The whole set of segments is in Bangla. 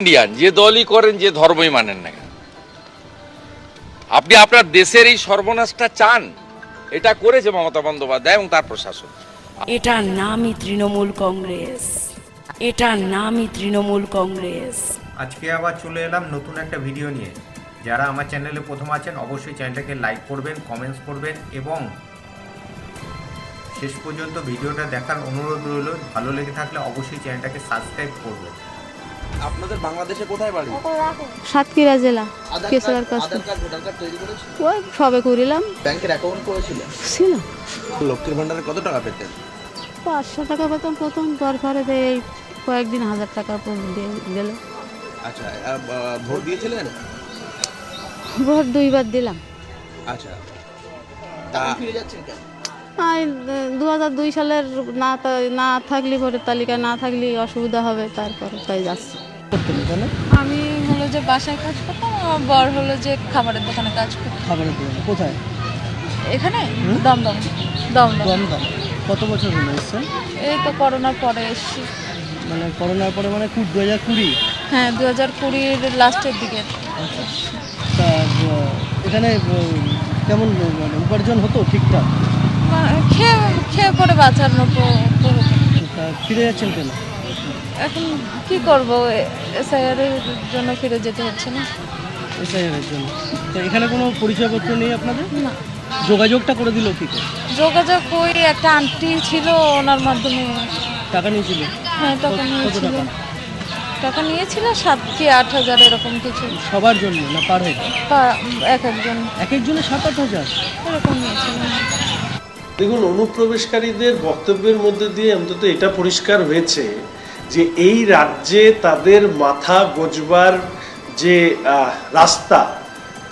ইন্ডিয়ান যে দলই করেন যে ধর্মই মানেন না কেন? আপনি আপনার দেশের এই সর্বনাশটা চান। এটা করেছে মমতা বন্দ্যোপাধ্যায় এবং তার প্রশাসন। এটার নামই তৃণমূল কংগ্রেস। এটার নামই তৃণমূল কংগ্রেস। আজকে আবার চলে এলাম নতুন একটা ভিডিও নিয়ে। যারা আমার চ্যানেলে প্রথম আছেন অবশ্যই চ্যানেলটাকে লাইক করবেন কমেন্টস করবেন এবং শেষ পর্যন্ত ভিডিওটা দেখার অনুরোধ রইল। ভালো লেগে থাকলে অবশ্যই চ্যানেলটাকে সাবস্ক্রাইব করবেন। আপনাদের বাংলাদেশে কোথায় বাড়ি? সাতক্ষীরা জেলা কার্ড কাছ ওই সবে করিলাম। ব্যাংকের অ্যাকাউন্ট করেছিলেন? ছিল। লক্ষ্মীর ভান্ডারে কত টাকা পেতেন? পাঁচশো টাকা পেতাম প্রথম তারপরে তো এই কয়েকদিন হাজার টাকা পর গেল। আচ্ছা ভোট দিয়েছিলেন? ভোট দুইবার দিলাম। আচ্ছা তা ফিরে যাচ্ছেন কেন? দু হাজার দুই সালের না না থাকলে ভোটের তালিকায় না থাকলে অসুবিধা হবে তারপরে তাই যাচ্ছে। আমি হলো যে বাসায় কাজ করতাম আমার বর হলো যে খাবারের দোকানে কাজ করতাম খাবারের দোকানে কোথায়? এখানে? দমদম। দমদম। দমদম। কত বছর হলো এসছেন? এই তো করোনার পরে এসেছি। মানে করোনার পরে মানে দু হাজার কুড়ি? হ্যাঁ দু হাজার কুড়ির লাস্টের দিকে। তা এখানে কেমন মানে উপার্জন হতো ঠিকঠাক? খেয়ে খেয়ে পরে বাঁচার মতো ফিরে যাচ্ছেন কেন? এখন কি করব? এসআইআর এর জন্য ফিরে যেতে হচ্ছে না। এসআইআরের জন্য। তো এখানে কোনো পরিচয়পত্র নেই আপনাদের? না। যোগাযোগটা করে দিল কি করে? যোগাযোগ ওই একটা আন্টি ছিল ওনার মাধ্যমে। টাকা নিয়েছিল? হ্যাঁ টাকা নিয়েছিল। টাকা? নিয়েছিল সাত কি আট হাজার এরকম কিছু। সবার জন্য না পার হেড এক একজন। এক একজনের সাত আট হাজার? এরকম নিয়েছিল। দেখুন অনুপ্রবেশকারীদের বক্তব্যের মধ্যে দিয়ে অন্তত এটা পরিষ্কার হয়েছে যে এই রাজ্যে তাদের মাথা গোজবার যে রাস্তা,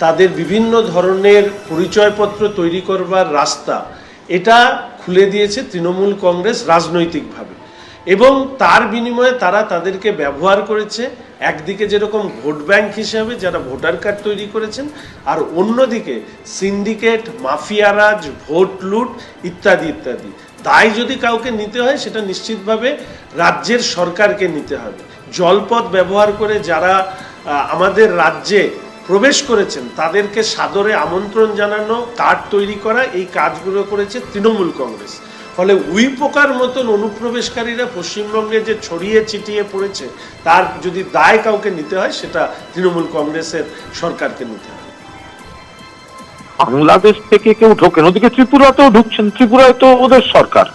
তাদের বিভিন্ন ধরনের পরিচয়পত্র তৈরি করবার রাস্তা, এটা খুলে দিয়েছে তৃণমূল কংগ্রেস রাজনৈতিকভাবে। এবং তার বিনিময়ে তারা তাদেরকে ব্যবহার করেছে একদিকে যেরকম ভোট ব্যাংক হিসাবে যারা ভোটার কার্ড তৈরি করেছেন, আর অন্যদিকে সিন্ডিকেট মাফিয়ারাজ ভোট লুট ইত্যাদি ইত্যাদি। দায় যদি কাউকে নিতে হয়, সেটা নিশ্চিতভাবে রাজ্যের সরকারকে নিতে হবে। জলপথ ব্যবহার করে যারা আমাদের রাজ্যে প্রবেশ করেছেন, তাদেরকে সাদরে আমন্ত্রণ জানানো কার্ড তৈরি করা, এই কাজগুলো করেছে তৃণমূল কংগ্রেস। ফলে উই পোকার মতন অনুপ্রবেশকারীরা পশ্চিমবঙ্গে যে ছড়িয়ে ছিটিয়ে পড়েছে, তার যদি দায় কাউকে নিতে হয়, সেটা তৃণমূল কংগ্রেসের সরকারকে নিতে হবে। বাংলাদেশ থেকে কেউ ঢোকেন, ওদিকে ত্রিপুরাতেও ঢুকছেন ত্রিপুরায় তো ওদের সরকার।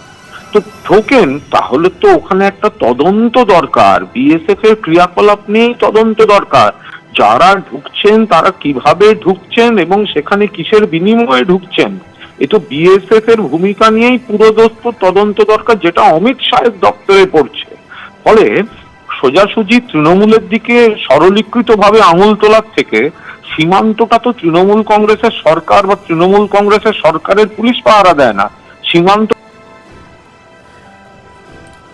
তো ঢোকেন, তাহলে তো ওখানে একটা তদন্ত দরকার। বিএসএফ এর ক্রিয়াকলাপ নিয়েই তদন্ত দরকার। যারা ঢুকছেন, তারা কীভাবে ঢুকছেন এবং সেখানে কিসের বিনিময়ে ঢুকছেন? এ তো বিএসএফ এর ভূমিকা নিয়েই পুরোদস্ত তদন্ত দরকার, যেটা অমিত শাহের দপ্তরে পড়ছে। ফলে সোজাসুজি তৃণমূলের দিকে সরলীকৃত ভাবে আঙুল তোলার থেকে সীমান্তটা তো তৃণমূল কংগ্রেসের সরকার বা তৃণমূল কংগ্রেসের সরকারের পুলিশ পাহারা দেয় না। সীমান্ত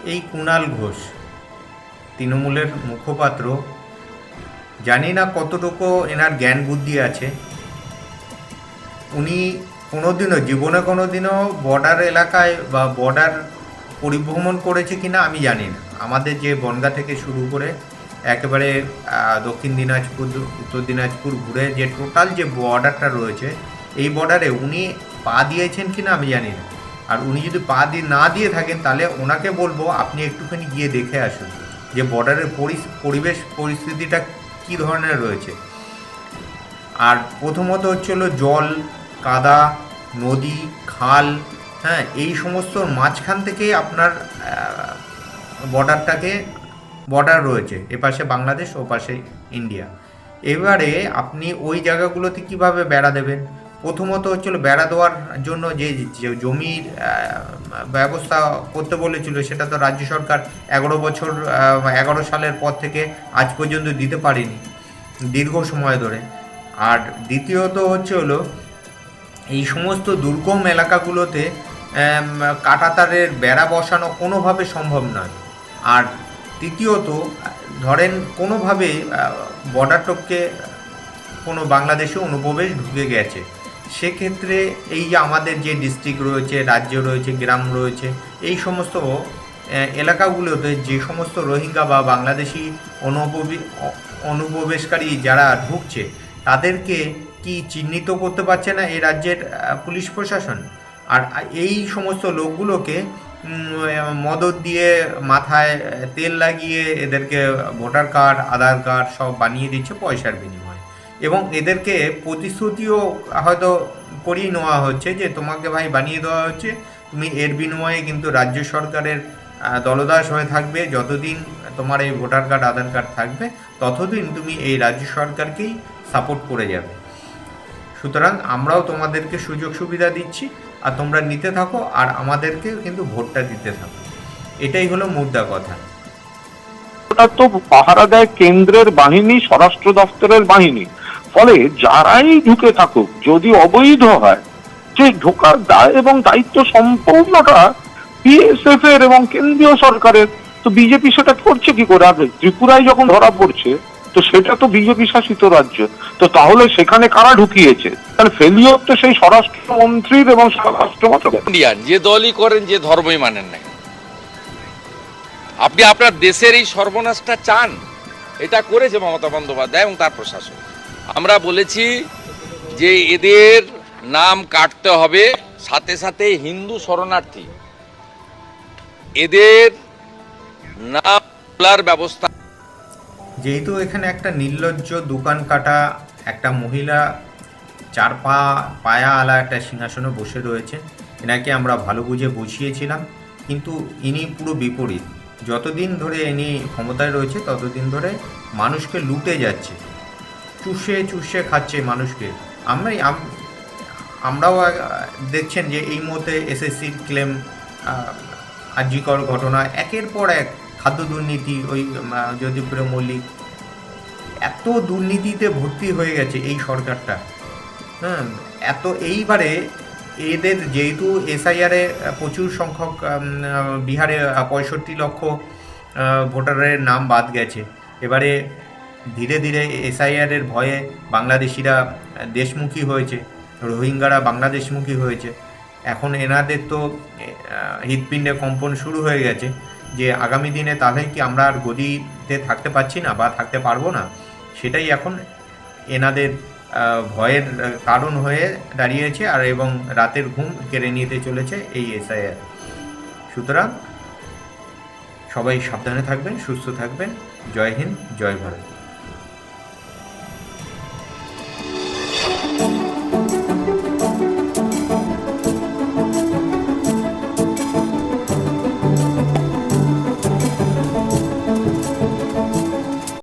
এই কুণাল ঘোষ, তৃণমূলের মুখপাত্র, জানি না কতটুকু এনার জ্ঞান বুদ্ধি আছে। উনি কোনোদিনও, জীবনে কোনোদিনও বর্ডার এলাকায় বা বর্ডার পরিভ্রমণ করেছে কিনা আমি জানি না। আমাদের যে বনগা থেকে শুরু করে একেবারে দক্ষিণ দিনাজপুর, উত্তর দিনাজপুর ঘুরে যে টোটাল যে বর্ডারটা রয়েছে, এই বর্ডারে উনি পা দিয়েছেন কি না আমি জানি না। আর উনি যদি পা দিয়ে না দিয়ে থাকেন, তাহলে ওনাকে বলব আপনি একটুখানি গিয়ে দেখে আসুন যে বর্ডারের পরিবেশ পরিস্থিতিটা কী ধরনের রয়েছে। আর প্রথমত হচ্ছে হলো জল, কাদা, নদী, খাল হ্যাঁ এই সমস্ত মাঝখান থেকে আপনার বর্ডারটাকে বর্ডার রয়েছে এপাশে বাংলাদেশ, ও পাশে ইন্ডিয়া এবারে আপনি ওই জায়গাগুলোতে কীভাবে বেড়া দেবেন? প্রথমত হচ্ছিল বেড়া দেওয়ার জন্য যে জমির ব্যবস্থা করতে বলেছিল, সেটা তো রাজ্য সরকার এগারো বছর এগারো সালের পর থেকে আজ পর্যন্ত দিতে পারেনি, দীর্ঘ সময় ধরে। আর দ্বিতীয়ত হচ্ছে হলো এই সমস্ত দুর্গম এলাকাগুলোতে কাঁটাতারের বেড়া বসানো কোনোভাবে সম্ভব নয়। আর তৃতীয়ত, ধরেন কোনোভাবে বর্ডার টপকে কোনো বাংলাদেশে অনুপ্রবেশ ঢুকে গেছে, সেক্ষেত্রে এই যে আমাদের যে ডিস্ট্রিক্ট রয়েছে, রাজ্য রয়েছে, গ্রাম রয়েছে, এই সমস্ত এলাকাগুলোতে যে সমস্ত রোহিঙ্গা বা বাংলাদেশি অনুপ্রবি, অনুপ্রবেশকারী যারা ঢুকছে, তাদেরকে কি চিহ্নিত করতে পারছে না এই রাজ্যের পুলিশ প্রশাসন? আর এই সমস্ত লোকগুলোকে মদত দিয়ে মাথায় তেল লাগিয়ে এদেরকে ভোটার কার্ড, আধার কার্ড সব বানিয়ে দিচ্ছে পয়সার বিনিময়ে। এবং এদেরকে প্রতিশ্রুতিও হয়তো করিয়ে নেওয়া হচ্ছে যে, তোমাকে ভাই বানিয়ে দেওয়া হচ্ছে, তুমি এর বিনিময়ে কিন্তু রাজ্য সরকারের দলদাস হয়ে থাকবে, যতদিন তোমার এই ভোটার কার্ড, আধার কার্ড থাকবে, ততদিন তুমি এই রাজ্য সরকারকেই সাপোর্ট করে যাবে। সুতরাং আমরাও তোমাদেরকে সুযোগ সুবিধা দিচ্ছি আর তোমরা নিতে থাকো আর আমাদেরকে কিন্তু ভোটটা দিতে থাকো। এটাই হলো মুদ্রা কথা। ওটা তো পাহারা দেয় কেন্দ্রের বাহিনী, স্বরাষ্ট্র বাহিনী। ফলে যারাই ঢুকে থাকুক, যদি অবৈধ হয়, যে ঢোকার দায় এবং দায়িত্ব সম্পূর্ণটা বিএসএফ এর এবং কেন্দ্রীয় সরকারের, তো বিজেপি সেটা করছে কি করে? আর ত্রিপুরায় যখন ধরা পড়ছে তো সেটা তো বিজেপি শাসিত রাজ্য। তো তাহলে সেখানে কারা ঢুকিয়েছে? তাহলে ফেলিওর তো সেই স্বরাষ্ট্রমন্ত্রীর এবং স্বরাষ্ট্র মন্ত্রকের ইন্ডিয়ান, যে দলই করেন, যে ধর্মই মানেন না আপনি আপনার দেশের এই সর্বনাশটা চান। এটা করেছে মমতা বন্দ্যোপাধ্যায় এবং তার প্রশাসন। আমরা বলেছি যে এদের নাম কাটতে হবে সাথে সাথে হিন্দু শরণার্থী। এদের নাম ব্যবস্থা যেহেতু এখানে একটা নির্লজ্জ দোকান কাটা, একটা মহিলা চার পা, পায়া আলা একটা সিংহাসনে বসে রয়েছে, এনাকে আমরা ভালো বুঝে বুঝিয়েছিলাম, কিন্তু ইনি পুরো বিপরীত। যতদিন ধরে ইনি ক্ষমতায় রয়েছে, ততদিন ধরে মানুষকে লুটে যাচ্ছে। চুষে চুষে খাচ্ছে মানুষকে। আমরাই, আম- আমরাও দেখছেন যে এই মুহূর্তে এসএসসির ক্লেম আর্যিকর ঘটনা, একের পর এক খাদ্য দুর্নীতি, ওই জ্যোতিপ্রিয় মল্লিক, এত দুর্নীতিতে ভর্তি হয়ে গেছে এই সরকারটা। হ্যাঁ এত এইবারে এদের যেহেতু এসআইআরে প্রচুর সংখ্যক বিহারে পঁয়ষট্টি লক্ষ ভোটারের নাম বাদ গেছে। এবারে ধীরে ধীরে এসআইআরের ভয়ে বাংলাদেশিরা দেশমুখী হয়েছে, রোহিঙ্গারা বাংলাদেশমুখী হয়েছে। এখন এনাদের তো হৃৎপিণ্ডে কম্পন শুরু হয়ে গেছে। যে আগামী দিনে তাহলে কি আমরা আর গদিতে থাকতে পারছি না বা থাকতে পারব না? সেটাই এখন এনাদের ভয়ের কারণ হয়ে দাঁড়িয়েছে আর এবং রাতের ঘুম কেড়ে নিতে চলেছে এই এসআইআর। সুতরাং সবাই সাবধানে থাকবেন, সুস্থ থাকবেন। জয় হিন্দ, জয় ভারত।